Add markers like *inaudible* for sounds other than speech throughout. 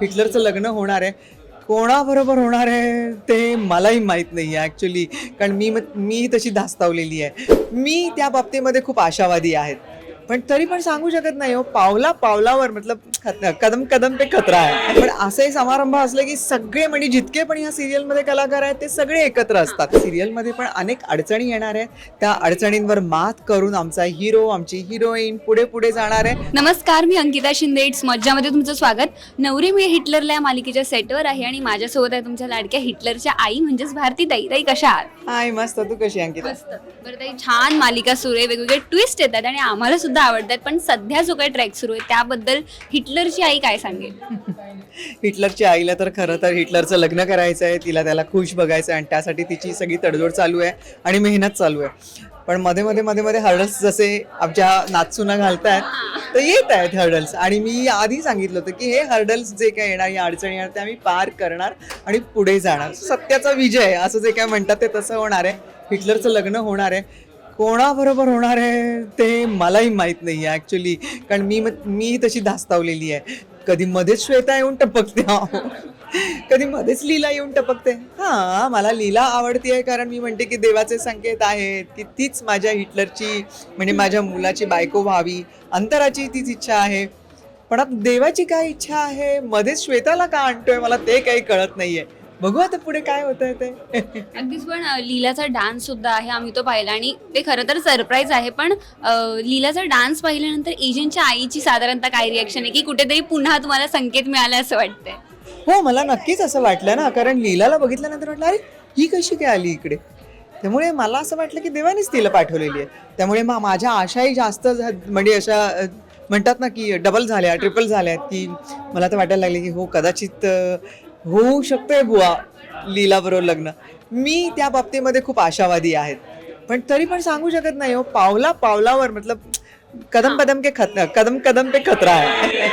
हिटलरचं लग्न होणार आहे. कोणाबरोबर होणार आहे ते मलाही माहीत नाही आहे ॲक्च्युली कारण मी मी तशी धास्तावलेली आहे. मी त्या बाबतीमध्ये खूप आशावादी आहेत पण तरी पण सांगू शकत नाही हो. पावला पावलावर मतलब कदम कदम पे खतरा आहे. पण असे समारंभ असले की सगळे म्हणजे जितके पण या सिरियलमध्ये कलाकार आहेत ते सगळे एकत्र असतात. सिरियलमध्ये पण अनेक अडचणी येणार आहेत. त्या अडचणींवर मात करून आमचा हिरो आमची हिरोईन पुढे पुढे जाणार आहे. नमस्कार मी अंकिता शिंदे. इट्स मज्जामध्ये तुमचं स्वागत. नवरी मी हिटलरला या मालिकेच्या सेटवर आहे आणि माझ्यासोबत आहे तुमच्या लाडक्या हिटलरच्या आई म्हणजेच भारती ताई. ताई कशा आहात? हाय मस्त. तू कशी अंकिता? बरं ताई छान मालिका सुरू आहे. वेगवेगळे ट्विस्ट येतात आणि आम्हाला सुद्धा आवडतात. पण सध्या जो काही ट्रॅक सुरू आहे त्याबद्दल हिटलरची आई काय सांगेल? *laughs* हिटलरच्या आईला तर खरं तर हिटलरचं लग्न करायचं आहे तिला त्याला खुश बघायचं आहे आणि त्यासाठी तिची सगळी तडजोड चालू आहे आणि मेहनत चालू आहे. पण मध्ये मध्ये मध्ये मध्ये हर्डल्स जसे आमच्या नाचुना घालतायत तर येत आहेत हर्डल्स आणि मी आधी सांगितलं होतं की हे हर्डल्स जे काय येणार या अडचणी येणार त्या मी पार करणार आणि पुढे जाणार. सत्याचा विजय असं जे काय म्हणतात ते तसं होणार आहे. हिटलरचं लग्न होणार आहे. कोणाबरोबर होणार आहे ते मलाही माहीत नाही आहे ॲक्च्युली कारण मी मी तशी धास्तावलेली आहे. कधी मध्येच श्वेता येऊन टपकते कधी मध्येच लीला येऊन टपकते. हां मला लीला आवडती आहे कारण मी म्हणते की देवाचे संकेत आहेत की तीच माझ्या हिटलरची म्हणजे माझ्या मुलाची बायको व्हावी. अंतराची तीच इच्छा आहे. पण आता देवाची काय इच्छा आहे? मध्येच श्वेताला का आणतोय? मला ते काही कळत नाही आहे बघू आता पुढे काय होत आहे ते. अगदीच पण अ, लीलाचा डान्स सुद्धा आहे आम्ही तो पाहिला. आणि ते खरं तर सरप्राईज आहे पण अ, लीलाचा डान्स पाहिल्यानंतर एजंटच्या आईची साधारणतः काय रिॲक्शन आहे की कुठेतरी पुन्हा तुम्हाला संकेत मिळाला असं वाटतंय? हो मला नक्कीच असं वाटलं ना कारण लीलाला बघितल्यानंतर वाटलं अरे ही कशी काय आली इकडे? त्यामुळे मला असं वाटलं की देवानेच तिला पाठवलेली आहे. त्यामुळे मा माझ्या आशाही जास्त झा- म्हणजे अशा अ, म्हणतात ना की डबल झाल्या ट्रिपल झाल्या की मला तर वाटायला लागले की हो कदाचित अ, होऊ शकतंय बुवा लीलाबरोबर लग्न. मी त्या बाबतीमध्ये खूप आशावादी आहेत. पण तरी पण सांगू शकत नाही हो पावला पावलावर मतलब कदम कदम के खत कदम कदम पे खतरा आहे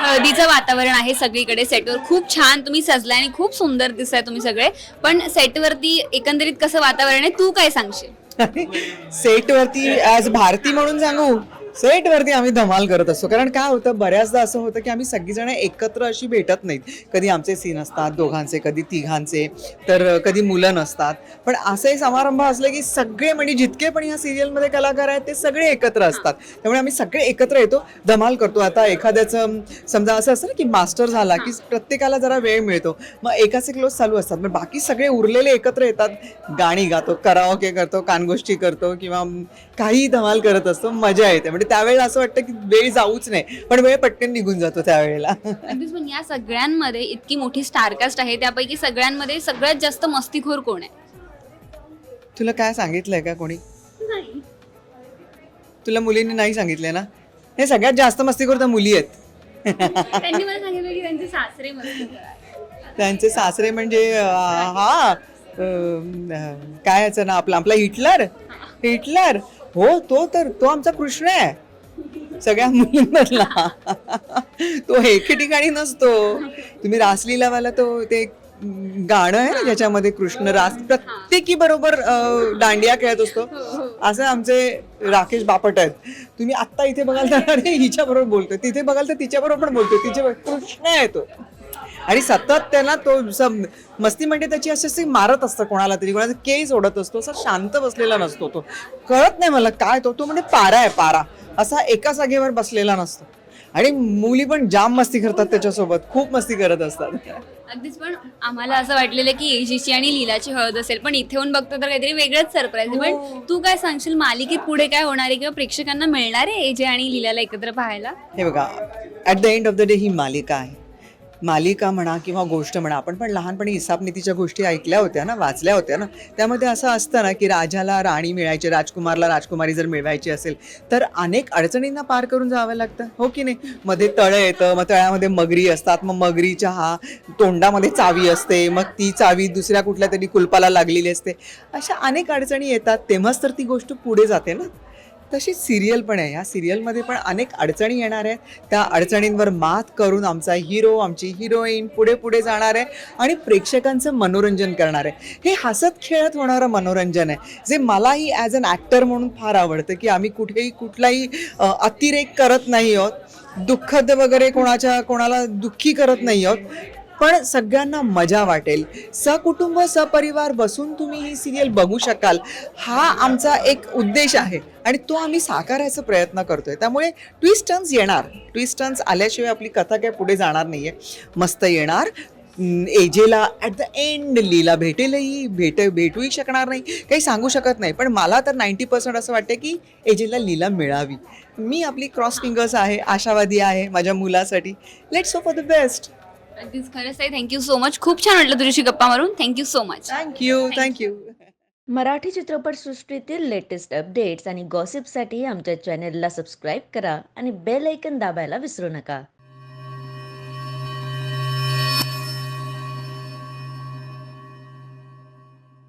हळदीचं वातावरण आहे सगळीकडे सेटवर खूप छान तुम्ही सजलाय आणि खूप सुंदर दिसताय तुम्ही सगळे. पण सेटवरती एकंदरीत कसं वातावरण आहे तू काय सांगशील? *laughs* सेट वरती ऍज भारती म्हणून सांगू सेटवरती आम्ही धमाल करत असतो. कारण काय होतं बऱ्याचदा असं होतं की आम्ही सगळीजण एकत्र अशी भेटत नाहीत. कधी आमचे सीन असतात दोघांचे कधी तिघांचे तर कधी मुलं नसतात. पण असे समारंभ असले की सगळे म्हणजे जितके पण या सिरियलमध्ये कलाकार आहेत ते सगळे एकत्र असतात. त्यामुळे आम्ही सगळे एकत्र येतो धमाल करतो. आता एखाद्याचं समजा असं असतं ना की मास्टर झाला की प्रत्येकाला जरा वेळ मिळतो. मग एकाचे क्लोज चालू असतात. पण बाकी सगळे उरलेले एकत्र येतात. गाणी गातो कराओके करतो कानगोष्टी करतो किंवा काही धमाल करत असतो मजा येते. म्हणजे म्हणजे त्यावेळेला असं वाटतं की वेळ जाऊच नाही. पण वेळ पटकन निघून जातो त्यावेळेला. अगदीच पण या सगळ्यांमध्ये इतकी मोठी स्टारकास्ट आहे त्यापैकी सगळ्यांमध्ये सगळ्यात जास्त मस्तीखोर कोण आहे? तुला काय सांगितलंय का कोणी? तुला मुलींनी नाही सांगितलंय ना? हे सगळ्यात जास्त मस्ती करता मुली आहेत. त्यांनी मला सांगितलं की त्यांचे सासरे मस्तीखोर आहेत. त्यांचे सासरे म्हणजे अं, हा अं, काय याचं ना आपला आपला हिटलर? हिटलर? हो तो तर तो आमचा कृष्ण आहे. सगळ्या मुलींमधला. तो एके ठिकाणी नसतो. तुम्ही रासलीलावाला तो ते अं, गाणं आहे ना ज्याच्यामध्ये कृष्ण रास प्रत्येकी बरोबर दांडिया खेळत असतो. असं आमचे राकेश बापट आहेत. तुम्ही आत्ता इथे बघाल तर हिच्या बरोबर बोलतोय. तिथे बघाल तर तिच्या बरोबर पण बोलतोय. तिच्या कृष्ण आहे तो. आणि सतत त्याला तो मस्ती म्हणजे त्याची अशी अशी मारत असतं कोणाला तरी कोणाचा केस ओढत असतो असा शांत बसलेला नसतो तो. कळत नाही मला काय तो तो म्हणजे पारा आहे पारा. असा एका जागेवर बसलेला नसतो. आणि मुली पण जाम मस्ती करतात त्याच्यासोबत खूप मस्ती करत असतात. अगदीच पण आम्हाला असं वाटलेलं की एजीची आणि लीलाची हळद असेल पण इथे येऊन बघतो तर काहीतरी वेगळंच सरप्राईज पण तू काय सांगशील मालिकेत पुढे काय होणार आहे किंवा प्रेक्षकांना मिळणार आहे एजे आणि लीलाला एकत्र पाहायला? हे बघा at the end of the day ही मालिका आहे. मालिका म्हणा किंवा गोष्ट म्हणा आपण पण लहानपणी हिसाबनीतीच्या गोष्टी ऐकल्या होत्या ना वाचल्या होत्या ना त्यामध्ये असं असतं ना की राजाला राणी मिळायची राजकुमारला राजकुमारी जर मिळवायची असेल तर अनेक अडचणींना पार करून जावं लागतं हो की नाही? मध्ये तळं येतं मग तळ्यामध्ये मगरी असतात मग मगरीच्या हा तोंडामध्ये चावी असते मग ती चावी दुसऱ्या कुठल्या तरी कुलपाला लागलेली असते अशा अनेक अडचणी येतात तेव्हाच तर ती गोष्ट पुढे जाते ना. तशी सिरियल पण आहे. ह्या सिरियलमध्ये पण अनेक अडचणी येणार आहेत. त्या अडचणींवर मात करून आमचा हिरो आमची हिरोईन पुढे पुढे जाणार आहे आणि प्रेक्षकांचं मनोरंजन करणार आहे. हे हसत खेळत होणारं मनोरंजन आहे. जे मलाही ॲज अन ॲक्टर म्हणून फार आवडतं की आम्ही कुठेही कुठलाही अतिरेक करत नाही आहोत. दुःखद वगैरे कोणाच्या कोणाला दुःखी करत नाही आहोत. पण सगळ्यांना मजा वाटेल. सकुटुंब सपरिवार बसून तुम्ही ही सिरियल बघू शकाल. हा आमचा एक उद्देश आहे आणि तो आम्ही साकारायचा प्रयत्न करतोय. त्यामुळे ट्विस्ट टर्न्स येणार. ट्विस्ट टर्न्स आल्याशिवाय आपली कथा काय पुढे जाणार नाही आहे मस्त येणार. एजेला ॲट द एंड लीला भेटेलही. भेट भेटूही शकणार नाही. काही सांगू शकत नाही. पण मला तर नाईंटी पर्सेंट असं वाटतं की एजेला लीला मिळावी. मी आपली क्रॉस फिंगर्स आहे आशावादी आहे माझ्या मुलासाठी. Let's so for the best अगदीच खरंच आहे थँक्यू सो मच खूप छान वाटलं तुझ्याशी गप्पा मारून. Thank you so much thank you thank you Marathi चित्रपटसृष्टीतील लेटेस्ट अपडेट्स आणि गॉसिपसाठी आमच्या चॅनेलला सबस्क्राईब करा आणि बेल ऐकन दाबायला विसरू नका.